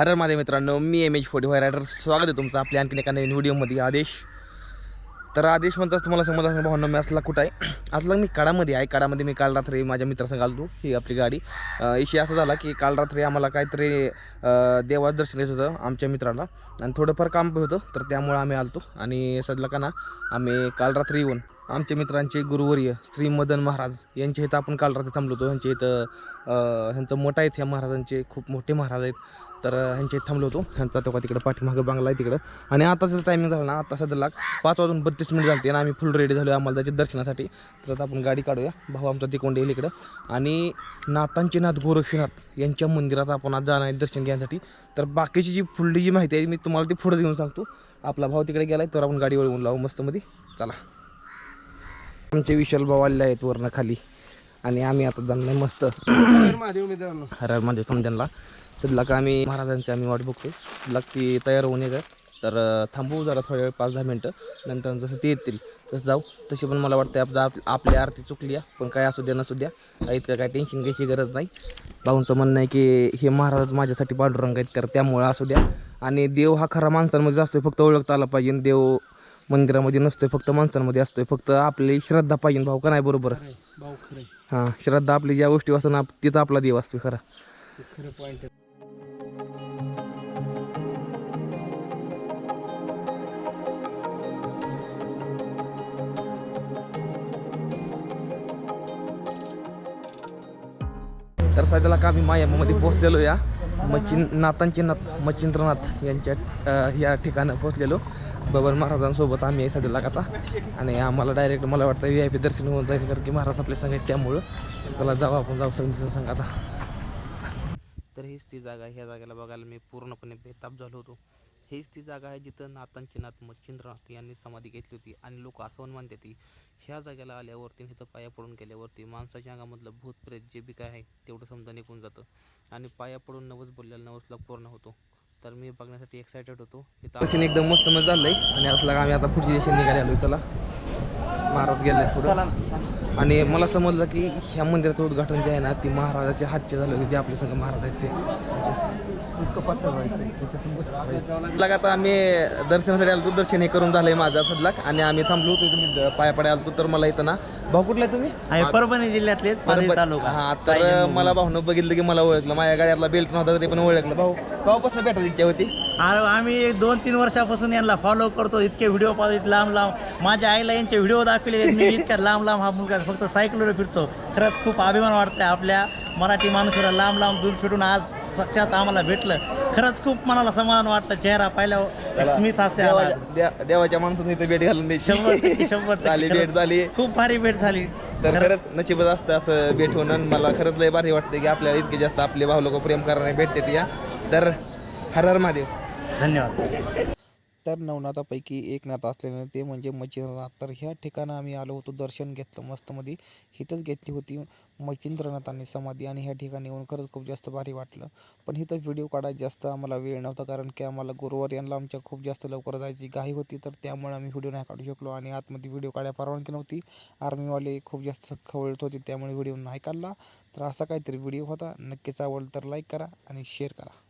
हरर माझ्या मित्रांनो मी M H forty five rider स्वागत आहे तुमचं आपल्या आणखीन एका नवीन व्हिडिओमध्ये आदेश. तर आदेश म्हणतात तुम्हाला समज असं भावना मी असला कुठं आहे? असला मी काळामध्ये आहे. काळामध्ये मी काल रात्री माझ्या मित्रासंग आलो ही आपली गाडी. अं, असं झाला की काल रात्री आम्हाला काहीतरी देवाचं दर्शन येत होतं आमच्या मित्राला. आणि थोडंफार काम होतं तर त्यामुळं आम्ही आलतो. आणि सदला का ना आम्ही काल रात्री येऊन आमच्या मित्रांचे गुरुवर्य श्री मदन महाराज यांच्या इथं आपण काल रात्री थांबलो होतो. यांच्या इथं ह्यांचं मोठा आहेत ह्या महाराजांचे खूप मोठे महाराज आहेत. तर ह्यांच्या इथं थांबलो होतो. ह्यांचा तो का तिकडं पाठीमागं बांगला आहे तिकडं. आणि आताचं टायमिंग झाला ना आता सध्याला पाच वाजून बत्तीस मिनिट झाली आणि आम्ही फुल रेडी झालो आम्हाला त्याच्या दर्शनासाठी. तर आता आपण गाडी काढूया. भाऊ आमचा तिकोंड येईल इकडं. आणि नाथांचे नाथ गोरक्षनाथ यांच्या मंदिरात आपण आज जाणार आहे दर्शन घेण्यासाठी तर बाकीची जी फुल्ली जी माहिती आहे मी तुम्हाला ती पुढे घेऊन सांगतो. आपला भाऊ तिकडे गेला आहे तर आपण गाडी वळवून लावू मस्तमध्ये. चला. आमचे विशाल भाऊ आलेले आहेत वरनं खाली. आणि आम्ही आता जाणार मस्त. महादेव हर म्हणजे समजायला तर का आम्ही महाराजांची आम्ही वाट बघतोय. तिथला ती तयार होऊन येतात तर अं, थांबू जरा थोड्या वेळ पाच दहा मिनटं. नंतर जसं ते येतील तसं जाऊ. तशी पण मला वाटतं आप आप आपली आरती चुकली आहे. पण काय असू द्या नसू द्या. काही इतकं काय टेन्शन घ्यायची गरज नाही. भाऊंचं म्हणणं आहे की हे महाराज माझ्यासाठी पांडुरंग आहेत. तर त्यामुळं असू द्या. आणि देव हा खरा माणसांमध्ये असतोय फक्त ओळखता आला पाहिजे. देव मंदिरामध्ये नसतोय फक्त माणसांमध्ये असतोय. फक्त आपली श्रद्धा पाहिजे. भाऊ का नाही बरोबर? भाऊ हां श्रद्धा आपली ज्या गोष्टी असतात ना तिथं आपला देव असतो खरा. ते खरं पॉईंट तर सध्याला का आम्ही मायामध्ये पोहोचलेलो या? मचिन नाथांचे नाथ मच्छिंद्रनाथ यांच्या या ठिकाणं पोहोचलेलो. बबन महाराजांसोबत आम्ही आहे सध्याला आता आणि आम्हाला डायरेक्ट मला वाटतं व्ही आय पी दर्शन होऊन जाईल कारण की महाराज आपले सांगायचे त्यामुळं त्याला जाऊ आपण जाऊ सांगितलं सांग आता. तर हीच ती जागा ह्या जागेला बघायला मी पूर्णपणे बेताब झालो होतो. हीच ती जागा आहे जिथं नाथांचे नाथ मच्छिंद्रनाथ यांनी समाधी घेतली होती. आणि लोक असं पण म्हणतात की ह्या जागेला आल्यावरती इथं पाया पडून गेल्यावरती माणसाच्या अंगामधलं भूत प्रेत जे बी काय आहे तेवढं समजा निघून जातं. आणि पाया पडून नवस बोललेला नवसला पूर्ण होतो. तर मी बघण्यासाठी एक्सायटेड होतो. एकदम मस्त मस्त झालंय. आणि असला आम्ही आता पुढची दिशेने निघाले आलो चला. महाराज गेले पुढं. आणि मला समजलं की ह्या मंदिराचं उद्घाटन जे आहे ना ती महाराजाच्या हातचे झालं होते जे आपले संघ महाराज आहेत ते लाग आता आम्ही दर्शनासाठी आलो दर्शन हे करून झालंय माझा सदलाक. आणि आम्ही थांबलो होतो तुम्ही पाया पडे आलो तर मला इथं ना भाऊ कुठला आहे तुम्ही? आहे परभणी जिल्ह्यातले पाथरी तालुका. हा तर मला भाऊनं बघितलं की मला ओळखलं. माझ्या गाड्यातला बेल्ट नव्हता तर ते पण ओळखलं. भाऊ केव्हापासून भेटायची इच्छा होती अरे आम्ही एक दोन तीन वर्षापासून यांना फॉलो करतो इतके व्हिडिओ पाहतो इतके लांब लांब. माझ्या आईला यांचे व्हिडिओ दाखवले. मी इतक्या लांब लांब हा मुलगा फक्त सायकलवर फिरतो. खरंच खूप अभिमान वाटतंय आपल्या मराठी माणसाला लांब लांब दूर फिरून आज साक्षात आम्हाला भेटलं. खरंच खूप मनाला समाधान वाटतं चेहरा पाहिल्यावर. स्मित असते आला. देवा- देवाच्या माणसाने इथे भेट घालून शंभर टक्के शंभर टक्के. झाली भेट खरंच. झाली. खूप भारी भेट झाली. तर खरंच. नशीबच असतं असं भेट होणं. आणि मला खरंच लय भारी वाटतं की आपल्याला इतके जास्त आपले भाऊ लोक प्रेम करणारे भेटते या. तर हर हर महादेव. धन्यवाद. तर नवनाथापैकी एक नाथ असलेलं ते म्हणजे मच्छिंद्रनाथ तर ह्या ठिकाणं आम्ही आलो होतो दर्शन घेतलं मस्तमध्ये इथंच घेतली होती मच्छिंद्रनाथांनी समाधी आणि ह्या ठिकाणी येऊन खरंच खूप जास्त भारी वाटलं. पण इथं व्हिडिओ काढायला जास्त आम्हाला वेळ नव्हता कारण की आम्हाला गुरुवार यांना आमच्या खूप जास्त लवकर जायची घाई होती तर त्यामुळे आम्ही व्हिडिओ नाही काढू शकलो आणि आतमध्ये व्हिडिओ काढायला परवानगी नव्हती. आर्मीवाले खूप जास्त खवळत होते त्यामुळे व्हिडिओ नाही काढला. तर असा काहीतरी व्हिडिओ होता. नक्कीच आवडलं तर लाईक करा आणि शेअर करा.